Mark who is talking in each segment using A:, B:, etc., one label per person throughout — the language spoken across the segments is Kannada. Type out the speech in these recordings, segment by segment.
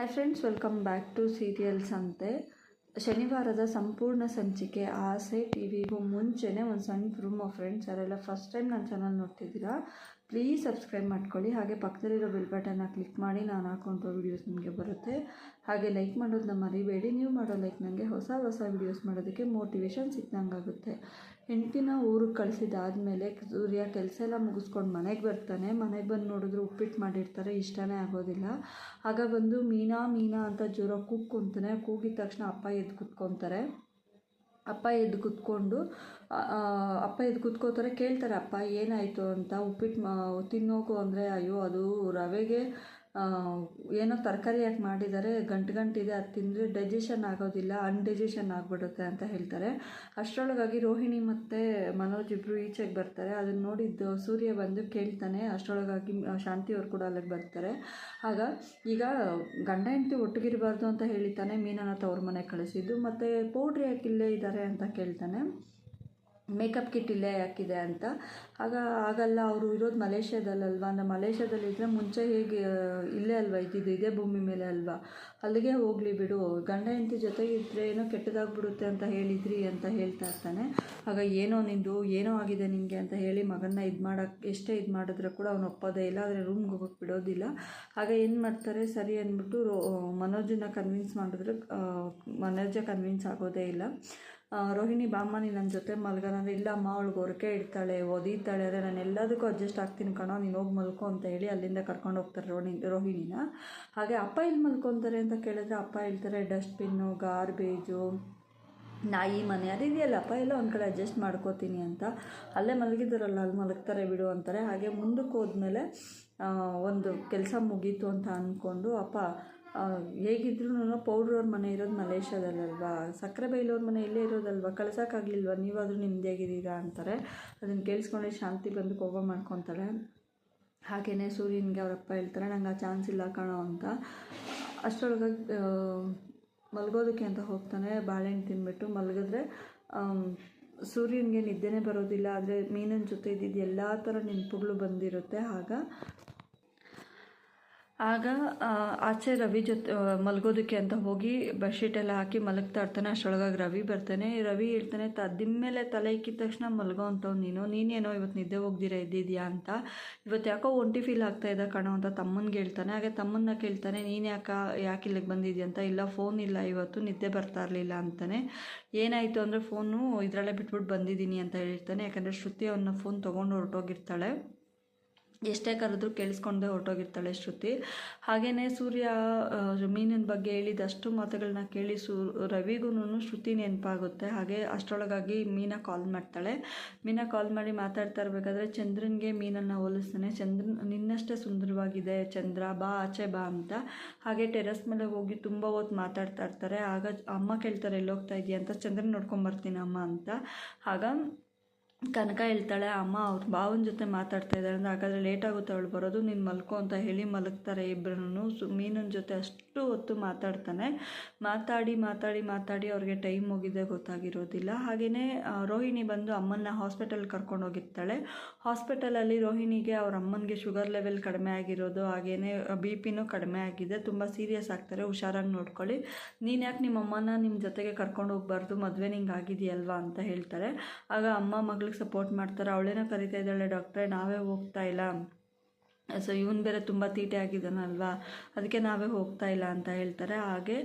A: Hi friends welcome back to serials ಅಂತೆ ಶನಿವಾರದ ಸಂಪೂರ್ಣ ಸಂಚಿಕೆ ಆಸೆ ಟಿ ವಿಗೂ ಮುಂಚೆನೇ ಒಂದು ಸಣ್ಣ ರೂಮ್ ಫ್ರೆಂಡ್ಸ್ ಯಾರೆಲ್ಲ ಫಸ್ಟ್ ಟೈಮ್ ನನ್ನ ಚಾನಲ್ ನೋಡ್ತಿದ್ದೀರಾ ಪ್ಲೀಸ್ ಸಬ್ಸ್ಕ್ರೈಬ್ ಮಾಡ್ಕೊಳ್ಳಿ. ಹಾಗೆ ಪಕ್ಕದಲ್ಲಿರೋ ಬಿಲ್ ಬಟನ್ನ ಕ್ಲಿಕ್ ಮಾಡಿ, ನಾನು ಹಾಕೊಂಡ್ರೋ ವೀಡಿಯೋಸ್ ನಿಮಗೆ ಬರುತ್ತೆ. ಹಾಗೆ ಲೈಕ್ ಮಾಡೋದನ್ನ ಮರಿಬೇಡಿ. ನೀವು ಮಾಡೋ ಲೈಕ್ ನನಗೆ ಹೊಸ ಹೊಸ ವೀಡಿಯೋಸ್ ಮಾಡೋದಕ್ಕೆ ಮೋಟಿವೇಶನ್ ಸಿಕ್ಕಂಗಾಗುತ್ತೆ ಹೆಂಡತಿನ ಊರಿಗೆ ಕಳಿಸಿದಾದ್ಮೇಲೆ ಸೂರ್ಯ ಕೆಲಸ ಎಲ್ಲ ಮುಗಿಸ್ಕೊಂಡು ಮನೆಗೆ ಬರ್ತಾನೆ. ಮನೆಗೆ ಬಂದು ನೋಡಿದ್ರೆ ಉಪ್ಪಿಟ್ಟು ಮಾಡಿರ್ತಾರೆ. ಇಷ್ಟನೇ ಆಗೋದಿಲ್ಲ. ಆಗ ಬಂದು ಮೀನಾ ಮೀನಾ ಅಂತ ಜ್ವರ ಕೂಗ್ಕೊತಾನೆ. ಕೂಗಿದ ತಕ್ಷಣ ಅಪ್ಪ ಎದ್ದು ಕುತ್ಕೊತಾರೆ. ಅಪ್ಪ ಎದ್ದು ಕುತ್ಕೊಂಡು ಅಪ್ಪ ಎದ್ದು ಕುತ್ಕೋತಾರೆ. ಕೇಳ್ತಾರೆ, ಅಪ್ಪ ಏನಾಯಿತು? ಅಂತ ಉಪ್ಪಿಟ್ಟು ತಿನ್ನೋಕು ಅಂದರೆ, ಅಯ್ಯೋ, ಅದು ರವೆಗೆ ಏನೋ ತರಕಾರಿ ಯಾಕೆ ಮಾಡಿದ್ದಾರೆ? ಗಂಟು ಗಂಟಿದೆ ಅದು ತಿಂದರೆ ಡೈಜೆಷನ್ ಆಗೋದಿಲ್ಲ ಅನ್ಡೈಜೆಷನ್ ಆಗಿಬಿಡುತ್ತೆ ಅಂತ ಹೇಳ್ತಾರೆ. ಅಷ್ಟರೊಳಗಾಗಿ ರೋಹಿಣಿ ಮತ್ತು ಮನೋಜ್ ಇಬ್ಬರು ಈಚೆಗೆ ಬರ್ತಾರೆ. ಅದನ್ನು ನೋಡಿದ್ದು ಸೂರ್ಯ ಬಂದು ಕೇಳ್ತಾನೆ. ಅಷ್ಟರೊಳಗಾಗಿ ಶಾಂತಿಯವ್ರು ಕೂಡ ಅಲ್ಲಿಗೆ ಬರ್ತಾರೆ. ಆಗ ಈಗ ಗಂಡ ಹೆಂಡತಿ ಒಟ್ಟಿಗಿರಬಾರ್ದು ಅಂತ ಹೇಳಿತಾನೆ. ಮೀನನ್ನ ತವ್ರ ಮನೆಗೆ ಕಳಿಸಿದ್ದು. ಮತ್ತು ಪೌಡ್ರಿ ಇಲ್ಲೇ ಇದ್ದಾರೆ ಅಂತ ಕೇಳ್ತಾನೆ. ಮೇಕಪ್ ಕಿಟ್ ಇಲ್ಲೇ ಯಾಕಿದೆ ಅಂತ. ಆಗ ಆಗಲ್ಲ, ಅವರು ಇರೋದು ಮಲೇಷ್ಯಾದಲ್ಲಲ್ವಾ? ಅಂದರೆ ಮಲೇಷ್ಯಾದಲ್ಲಿದ್ದರೆ ಮುಂಚೆ ಹೇಗೆ ಇಲ್ಲೇ ಅಲ್ವಾ? ಇದ್ದಿದ್ದು ಇದೇ ಭೂಮಿ ಮೇಲೆ ಅಲ್ವಾ? ಅಲ್ಲಿಗೆ ಹೋಗಲಿ ಬಿಡು. ಗಂಡ ಹೆಂಡತಿ ಜೊತೆಗೆ ಇದ್ದರೆ ಏನೋ ಕೆಟ್ಟದಾಗ್ಬಿಡುತ್ತೆ ಅಂತ ಹೇಳಿದ್ರಿ ಅಂತ ಹೇಳ್ತಾ ಇರ್ತಾನೆ. ಆಗ ಏನೋ ನಿಂದು, ಏನೋ ಆಗಿದೆ ನಿನಗೆ ಅಂತ ಹೇಳಿ ಮಗನ್ನ ಇದು ಮಾಡೋಕ್ಕೆ ಎಷ್ಟೇ ಇದು ಮಾಡಿದ್ರೆ ಕೂಡ ಅವ್ನು ಒಪ್ಪೋದೇ ಇಲ್ಲ. ಆದರೆ ರೂಮ್ಗೆ ಹೋಗೋಕ್ಕೆ ಬಿಡೋದಿಲ್ಲ. ಆಗ ಏನು ಮಾಡ್ತಾರೆ? ಸರಿ ಅಂದ್ಬಿಟ್ಟು, ರೋ ಮನೋಜನ್ನ ಕನ್ವಿನ್ಸ್ ಮಾಡಿದ್ರೆ ಮನೋಜ ಕನ್ವಿನ್ಸ್ ಆಗೋದೇ ಇಲ್ಲ. ರೋಹಿಣಿ ಬಾಮ್ಮ ನೀನು ನನ್ನ ಜೊತೆ ಮಲ್ಗೋಣ ಅಂದರೆ ಇಲ್ಲ ಅಮ್ಮ ಅವಳಿಗೆ ಹೊರಕೆ ಇಡ್ತಾಳೆ, ಒದೀತಾಳೆ ಅಂದರೆ ನಾನು ಎಲ್ಲದಕ್ಕೂ ಅಡ್ಜಸ್ಟ್ ಆಗ್ತೀನಿ ಕಣೋ, ನೀನು ಹೋಗಿ ಮಲ್ಕೊ ಅಂತ ಹೇಳಿ ಅಲ್ಲಿಂದ ಕರ್ಕೊಂಡು ಹೋಗ್ತಾರೆ ರೋಹಿಣಿ ರೋಹಿಣಿನ. ಹಾಗೆ ಅಪ್ಪ ಇಲ್ಲಿ ಮಲ್ಕೊತಾರೆ ಅಂತ ಕೇಳಿದ್ರೆ ಅಪ್ಪ ಹೇಳ್ತಾರೆ, ಡಸ್ಟ್ಬಿನ್ನು, ಗಾರ್ಬೇಜು, ನಾಯಿ, ಮನೆ ಅದಿದೆಯಲ್ಲಪ್ಪ ಎಲ್ಲ ಒಂದು ಕಡೆ ಅಡ್ಜಸ್ಟ್ ಮಾಡ್ಕೋತೀನಿ ಅಂತ. ಅಲ್ಲೇ ಮಲಗಿದ್ರಲ್ಲ ಅಲ್ಲಿ ಮಲಗ್ತಾರೆ ಬಿಡು ಅಂತಾರೆ. ಹಾಗೆ ಮುಂದಕ್ಕೆ ಹೋದ್ಮೇಲೆ ಒಂದು ಕೆಲಸ ಮುಗೀತು ಅಂತ ಅಂದ್ಕೊಂಡು ಅಪ್ಪ ಹೇಗಿದ್ರು ಪೌಡ್ರ್ ಅವ್ರ ಮನೆ ಇರೋದು ಮಲೇಷ್ಯಾದಲ್ಲಲ್ವಾ? ಸಕ್ಕರೆ ಬೈಲವ್ರ ಮನೆ ಇಲ್ಲೇ ಇರೋದಲ್ವಾ? ಕಳ್ಸೋಕ್ಕಾಗ್ಲಿಲ್ವ? ನೀವಾದರೂ ನಿಮ್ಮದೇಗಿದ್ದೀರಾ ಅಂತಾರೆ. ಅದನ್ನು ಕೇಳಿಸ್ಕೊಂಡೆ ಶಾಂತಿ ಬಂದು ಕೋಪ ಮಾಡ್ಕೊತಾರೆ. ಹಾಗೇ ಸೂರ್ಯನಿಗೆ ಅವರಪ್ಪ ಹೇಳ್ತಾರೆ, ನಂಗೆ ಆ ಚಾನ್ಸ್ ಇಲ್ಲ ಕಣೋ ಅಂತ. ಅಷ್ಟರೊಳಗೆ ಮಲಗೋದಕ್ಕೆ ಅಂತ ಹೋಗ್ತಾನೆ. ಬಾಳೆಹಣ್ಣು ತಿನ್ಬಿಟ್ಟು ಮಲಗಿದ್ರೆ ಸೂರ್ಯನಿಗೆ ನಿದ್ದೆನೇ ಬರೋದಿಲ್ಲ. ಆದರೆ ಮೀನಿನ ಜೊತೆ ಇದ್ದಿದ್ದು ಎಲ್ಲ ಥರ ನೆನಪುಗಳು ಬಂದಿರುತ್ತೆ. ಆಗ ಆಗ ಆಚೆ ರವಿ ಜೊತೆ ಮಲಗೋದಕ್ಕೆ ಅಂತ ಹೋಗಿ ಬೆಡ್ಶೀಟ್ ಎಲ್ಲ ಹಾಕಿ ಮಲಗ್ತಾ ಇರ್ತಾನೆ, ಅಷ್ಟರೊಳಗಾಗಿ ರವಿ ಬರ್ತಾನೆ. ರವಿ ಹೇಳ್ತಾನೆ, ತ ಮೇಲೆ ತಲೆ ಇಕ್ಕಿದ ತಕ್ಷಣ ಮಲಗೋ ಅಂತವ್ ನೀನು. ನೀನೇನೋ ಇವತ್ತು ನಿದ್ದೆ ಹೋಗ್ದಿರ, ಇದ್ದಿದ್ಯಾ ಅಂತ. ಇವತ್ತು ಯಾಕೋ ಒಂಟಿ ಫೀಲ್ ಆಗ್ತಾ ಇದೆ ಕಣೋ ಅಂತ ತಮ್ಮನಿಗೆ ಹೇಳ್ತಾನೆ. ಹಾಗೆ ತಮ್ಮನ್ನ ಕೇಳ್ತಾನೆ, ನೀನು ಯಾಕೆ ಯಾಕೆ ಇಲ್ಲಿಗೆ ಬಂದಿದ್ಯಾ ಅಂತ. ಇಲ್ಲ ಫೋನ್ ಇಲ್ಲ ಇವತ್ತು, ನಿದ್ದೆ ಬರ್ತಾ ಇರಲಿಲ್ಲ ಅಂತಾನೆ. ಏನಾಯಿತು ಅಂದರೆ ಫೋನು ಇದರಲ್ಲೇ ಬಿಟ್ಬಿಟ್ಟು ಬಂದಿದ್ದೀನಿ ಅಂತ ಹೇಳ್ತಾನೆ. ಯಾಕಂದರೆ ಶ್ರುತಿ ಅವನ್ನ ಫೋನ್ ತೊಗೊಂಡು ಹೊರಟೋಗಿರ್ತಾಳೆ. ಎಷ್ಟೇ ಕರೆದ್ರೂ ಕೇಳಿಸ್ಕೊಂಡೇ ಹೊರಟೋಗಿರ್ತಾಳೆ ಶ್ರುತಿ. ಹಾಗೆಯೇ ಸೂರ್ಯ ಮೀನಿನ ಬಗ್ಗೆ ಹೇಳಿದಷ್ಟು ಮಾತುಗಳನ್ನ ಕೇಳಿ ಸೂ ರವಿಗೂ ಶ್ರುತಿ ನೆನಪಾಗುತ್ತೆ. ಹಾಗೆ ಅಷ್ಟರೊಳಗಾಗಿ ಮೀನಾ ಕಾಲ್ ಮಾಡ್ತಾಳೆ. ಮೀನಾ ಕಾಲ್ ಮಾಡಿ ಮಾತಾಡ್ತಾ ಇರಬೇಕಾದ್ರೆ ಚಂದ್ರನಿಗೆ ಮೀನನ್ನು ಹೋಲಿಸ್ತಾನೆ. ಚಂದ್ರನ್, ನಿನ್ನಷ್ಟೇ ಸುಂದರವಾಗಿದೆ ಚಂದ್ರ, ಬಾ, ಆಚೆ ಬಾ ಅಂತ. ಹಾಗೆ ಟೆರೆಸ್ ಮೇಲೆ ಹೋಗಿ ತುಂಬ ಹೊತ್ತು ಮಾತಾಡ್ತಾ ಇರ್ತಾರೆ. ಆಗ ಅಮ್ಮ ಕೇಳ್ತಾರೆ, ಎಲ್ಲೋಗ್ತಾ ಇದೆಯಾ ಅಂತ? ಚಂದ್ರನ್ ನೋಡ್ಕೊಂಬರ್ತೀನಿ ಅಮ್ಮ ಅಂತ. ಆಗ ಕನಕ ಹೇಳ್ತಾಳೆ, ಅಮ್ಮ, ಅವ್ರ ಭಾವನ ಜೊತೆ ಮಾತಾಡ್ತಾ ಇದ್ದಾಳೆ ಅಂದರೆ ಹಾಗಾದರೆ ಲೇಟ್ ಅವಳು ಬರೋದು ನೀನು ಮಲ್ಕೋ ಅಂತ ಹೇಳಿ ಮಲಗ್ತಾರೆ ಇಬ್ಬರೂ ಸು, ಮೀನಿನ ಜೊತೆ ಅಷ್ಟು ಹೊತ್ತು ಮಾತಾಡ್ತಾನೆ. ಮಾತಾಡಿ ಮಾತಾಡಿ ಮಾತಾಡಿ ಅವ್ರಿಗೆ ಟೈಮ್ ಹೋಗಿದೆ ಗೊತ್ತಾಗಿರೋದಿಲ್ಲ. ಹಾಗೆಯೇ ರೋಹಿಣಿ ಬಂದು ಅಮ್ಮನ್ನ ಹಾಸ್ಪಿಟಲ್ ಕರ್ಕೊಂಡು ಹೋಗಿರ್ತಾಳೆ. ಹಾಸ್ಪಿಟಲಲ್ಲಿ ರೋಹಿಣಿಗೆ ಅವ್ರ ಅಮ್ಮನಿಗೆ ಶುಗರ್ ಲೆವೆಲ್ ಕಡಿಮೆ ಆಗಿರೋದು ಹಾಗೆಯೇ ಬಿ ಪಿನೂ ಕಡಿಮೆ ಆಗಿದೆ. ತುಂಬ ಸೀರಿಯಸ್ ಆಗ್ತಾರೆ, ಹುಷಾರಾಗಿ ನೋಡ್ಕೊಳ್ಳಿ. ನೀನು ಯಾಕೆ ನಿಮ್ಮ ಅಮ್ಮನ ನಿಮ್ಮ ಜೊತೆಗೆ ಕರ್ಕೊಂಡು ಹೋಗ್ಬಾರ್ದು? ಮದುವೆ ನಿಂಗೆ ಆಗಿದೆಯಲ್ವಾ? ಅಂತ ಹೇಳ್ತಾರೆ. ಆಗ ಅಮ್ಮ ಸಪೋರ್ಟ್ ಮಾಡ್ತಾರೆ. ಅವಳೇನೋ ಕರಿತಾ ಇದ್ದಾಳೆ ಡಾಕ್ಟ್ರೆ ನಾವೇ ಹೋಗ್ತಾ ಇಲ್ಲ. ಸೊ ಇವನು ಬೇರೆ ತುಂಬ ತೀಟೆ ಆಗಿದ್ದಾನಲ್ವಾ ಅದಕ್ಕೆ ನಾವೇ ಹೋಗ್ತಾ ಇಲ್ಲ ಅಂತ ಹೇಳ್ತಾರೆ. ಹಾಗೆ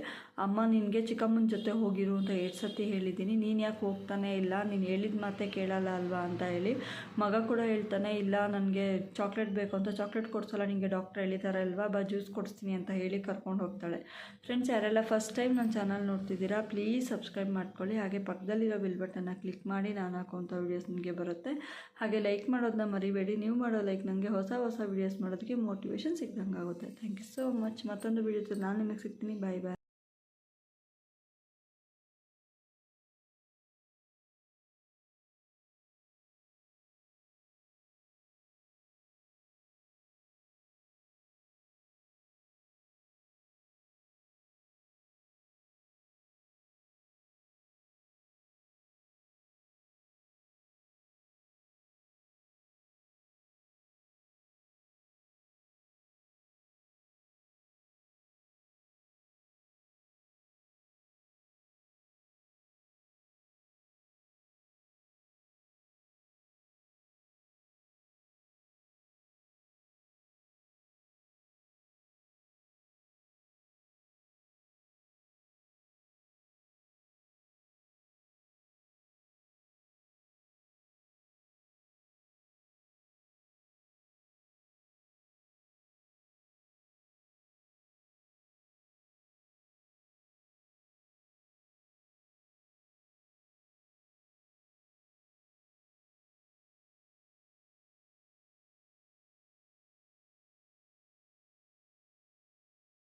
A: ಅಮ್ಮ, ನಿನಗೆ ಚಿಕ್ಕಮ್ಮನ ಜೊತೆ ಹೋಗಿರು ಅಂತ ಎರಡು ಸತಿ ಹೇಳಿದ್ದೀನಿ. ನೀನು ಯಾಕೆ ಹೋಗ್ತಾನೆ? ಇಲ್ಲ, ನೀನು ಹೇಳಿದ ಮಾತೇ ಕೇಳಲ್ಲ ಅಲ್ವಾ ಅಂತ ಹೇಳಿ ಮಗ ಕೂಡ ಹೇಳ್ತಾನೆ, ಇಲ್ಲ, ನನಗೆ ಚಾಕ್ಲೇಟ್ ಬೇಕು ಅಂತ. ಚಾಕ್ಲೇಟ್ ಕೊಡ್ಸಲ್ಲ, ನಿನಗೆ ಡಾಕ್ಟರ್ ಹೇಳಿದ್ದಾರೆ ಅಲ್ವಾ? ಬಾ ಜ್ಯೂಸ್ ಕೊಡಿಸ್ತೀನಿ ಅಂತ ಹೇಳಿ ಕರ್ಕೊಂಡು ಹೋಗ್ತಾಳೆ. ಫ್ರೆಂಡ್ಸ್ ಯಾರೆಲ್ಲ ಫಸ್ಟ್ ಟೈಮ್ ನನ್ನ ಚಾನಲ್ ನೋಡ್ತಿದ್ದೀರಾ ಪ್ಲೀಸ್ ಸಬ್ಸ್ಕ್ರೈಬ್ ಮಾಡ್ಕೊಳ್ಳಿ. ಹಾಗೆ ಪಕ್ಕದಲ್ಲಿರೋ ಬಿಲ್ ಬಟನ್ನ ಕ್ಲಿಕ್ ಮಾಡಿ ನಾನು ಹಾಕುವಂಥ ವೀಡಿಯೋಸ್ ನಿಮಗೆ ಬರುತ್ತೆ. ಹಾಗೆ ಲೈಕ್ ಮಾಡೋದನ್ನ ಮರಿಬೇಡಿ. ನೀವು ಮಾಡೋ ಲೈಕ್ ನನಗೆ ಹೊಸ ಹೊಸ ವೀಡಿಯೋಸ್ ಮಾಡೋದಕ್ಕೆ ಮೋಟಿವೇಶನ್ ಸಿಗ್ದಂಗೆ ಆಗುತ್ತೆ ಥ್ಯಾಂಕ್ ಯು ಸೋ ಮಚ್ ಮತ್ತೊಂದು ವೀಡಿಯೋ ನಾನು ನಿಮಗೆ ಸಿಗ್ತೀನಿ. ಬಾಯ್ ಬಾಯ್